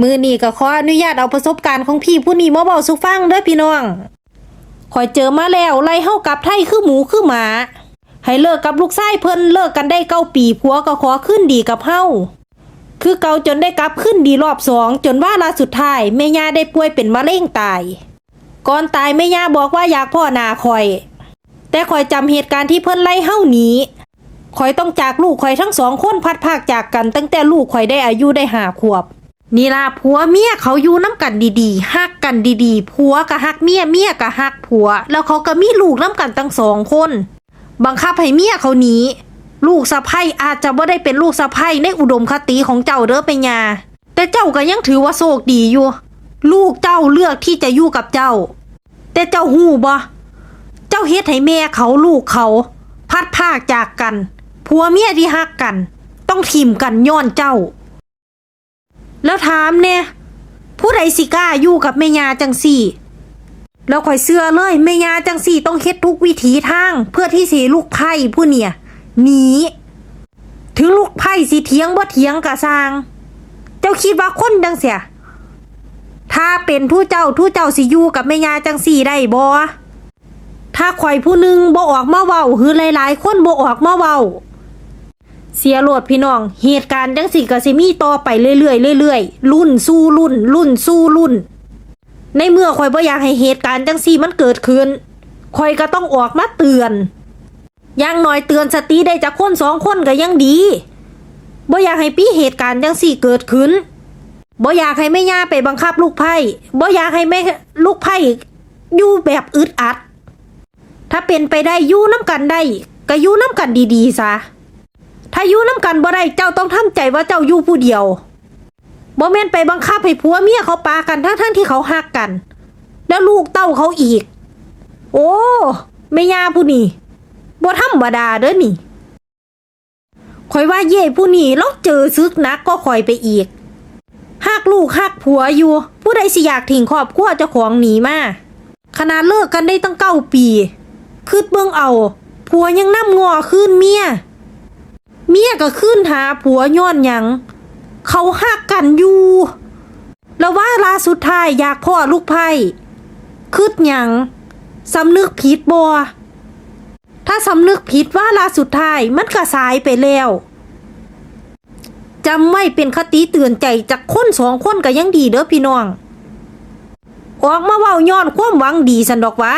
มือนี่ก็ขออนุญาตเอาประสบการณ์ของพี่ผู้นี้มาบอกสุฟังเด้อพี่น้องคอยเจอมาแล้วไล่เฮากลับไทยคือหมูคือหมา ให้เลิกกับลูกชายเพิ่นเลิกกันได้เก้าปีผัวก็ขอขึ้นดีกับเฮาคือเกาจนได้กลับขึ้นดีรอบสองจนว่าลาสุดท้ายแม่ย่าได้ป่วยเป็นมะเร็งตาย ก่อนตายแม่ย่าบอกว่าอยากพ่อนาคอย แต่คอยจำเหตุการณ์ที่เพิ่นไล่เฮาหนีคอยต้องจากลูกคอยทั้งสองคนพัดภาคจากกัน ตั้งแต่ลูกคอยได้อายุได้ห้าขวบ นี่ล่ะผัวเมียเขาอยู่น้ำกันดีๆฮักกันดีๆผัวก็ฮักเมียเมียก็ฮักผัว แล้วเขาก็มีลูกน้ำกันตั้งสองคน บังคับให้เมียเขาหนีลูกสะใภ้อาจจะบ่ได้เป็นลูกสะใภ้ในอุดมคติของเจ้าเด้อไปญาแต่เจ้าก็ยังถือว่าโชคดีอยู่ ลูกเจ้าเลือกที่จะอยู่กับเจ้า แต่เจ้าหูบ่เจ้าเฮ็ดให้แม่เขาลูกเขา พัดภาคจากกันผัวเมียที่ฮักกัน ต้องทิมกันย้อนเจ้า แล้วถามเนี่ยผู้ใดสิกล้าอยู่กับแม่ยาจังสี่ แล้วข่อยเสื้อเลยแม่ยาจังสี่ต้องเฮ็ดทุกวิถีทาง เพื่อที่สิลูกไพ่ผู้เนี่ยหนีถึงลูกไพ่สิเถียงบ่เถียงกะสร้าง เจ้าคิดว่าคนจังเสียถ้าเป็นผู้เจ้าผู้เจ้าสิอยู่กับแม่ยาจังสี่ได้บ่ถ้าข่อยผู้หนึงบ่ออกมาเว้า หรือหลายๆ คนบ่ออกมาเว้า เสียโหลดพี่น้อง เหตุการณ์จังสิก็สิมีต่อไปเรื่อยๆเรื่อยๆรุ่นสู้รุ่น รุ่นสู้รุ่น ในเมื่อข่อยบ่อยากให้เหตุการณ์จังสี่มันเกิดขึ้นข่อยก็ต้องออกมาเตือนอย่างน้อยเตือนสติได้จากคนสองคนก็ยังดีบ่อยากให้ปีเหตุการณ์จังสี่เกิดขึ้นบ่อยากให้แม่ย่าไปบังคับลูกไพ่บ่อยากให้แม่ลูกไพ่อยู่แบบอึดอัด ถ้าเป็นไปได้ยู่น้ำกันได้ก็ยู่น้ำกันดีๆซะ ถ้าอยู่น้ำกันบ่ได้เจ้าต้องทำใจว่าเจ้าอยู่ผู้เดียวบ่แม่นไปบังคับให้ผัวเมียเขาปากันทั้งทั้งที่เขาหักกัน แล้วลูกเต้าเขาอีก โอ้แม่ยาผู้นี้บ่ธรรมดาเด้อนี่ข่อยว่าเย่ผู้นี้แล้วเจอซึกนักก็ข่อยไปอีกหักลูกหักผัวอยู่ ผู้ใดสิอยากทิ้งครอบครัวเจ้าของหนีมาขนาดเลิกกันได้ตั้งเก้าปีคืดเบิ่งเอา ผัวยังนำงอคืนเมีย ก็ขึ้นหาผัวย้อนหยัง เขาหักกันอยู่ แล้วว่าลาสุดท้ายอยากพ่อลูกไพ่คืดหยังสำนึกผิดบัวถ้าสำนึกผิดว่าลาสุดท้ายมันก็สายไปแล้วจำไว้เป็นคติเตือนใจจากคนสองคนก็ยังดีเด้อพี่น้อง ออกมาเว้าย้อนความหวังดีสันดอกว่า